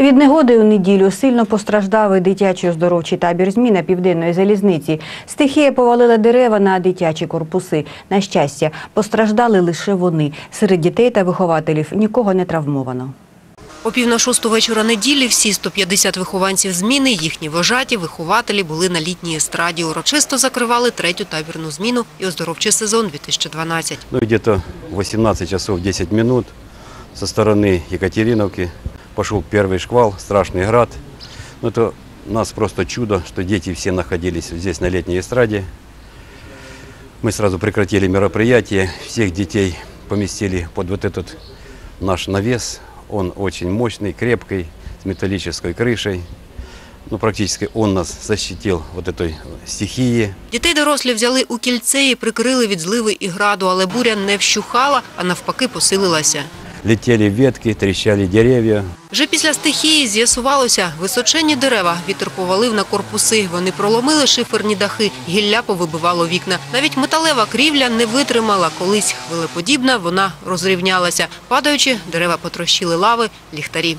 Від негоди у неділю сильно постраждав і дитячий оздоровчий табір зміна південної залізниці. Стихія повалила дерева на дитячі корпуси. На щастя, постраждали лише вони. Серед дітей та вихователів нікого не травмовано. О пів на шосту вечора неділі всі 150 вихованців зміни, їхні вожаті, вихователі були на літній естраді. Урочисто закривали третю табірну зміну і оздоровчий сезон 2012. Ну, в 18 часов 10 минут со стороны Екатериновки пошел первый шквал, страшный град. Ну, это у нас просто чудо, что дети все находились здесь на летней эстраде. Мы сразу прекратили мероприятие, всех детей поместили под вот этот наш навес. Он очень мощный, крепкий, с металлической крышей. Ну, практически он нас защитил вот этой стихии. Дітей дорослі взяли у кільце і прикрили від зливи і граду, але буря не вщухала, а навпаки посилилася. Летели ветки, тріщали дерев'я. Вже після стихії з'ясувалося, височенні дерева вітер повалив на корпуси. Вони проломили шиферні дахи, гілля повибивало вікна. Навіть металева крівля не витримала. Колись хвилеподібна, вона розрівнялася. Падаючи, дерева потрощили лави, ліхтарі.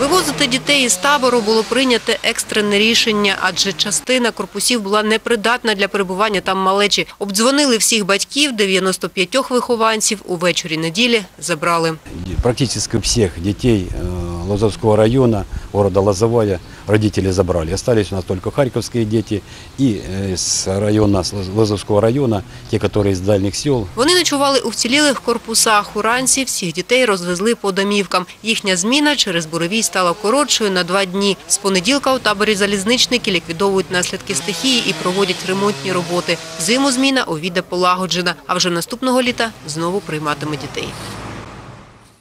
Вивозити дітей із табору було прийняте екстрене рішення, адже частина корпусів була непридатна для перебування там малечі. Обдзвонили всіх батьків, 95 вихованців увечері неділі забрали. Практично всіх дітей э, Лозовского района, города Лозовая, родители забрали. Остались у нас только харьковские дети и э, с района, с Лоз- Лозовского района, те, которые из дальних сел. Вони ночували у вцілілих корпусах. Уранці всіх дітей розвезли по домівкам. Їхня зміна через буревій стала коротшою на два дні. З понеділка у таборі залізничники ліквідовують наслідки стихії і проводять ремонтні роботи. Зиму зміна овіда полагоджена, а вже наступного літа знову прийматиме дітей.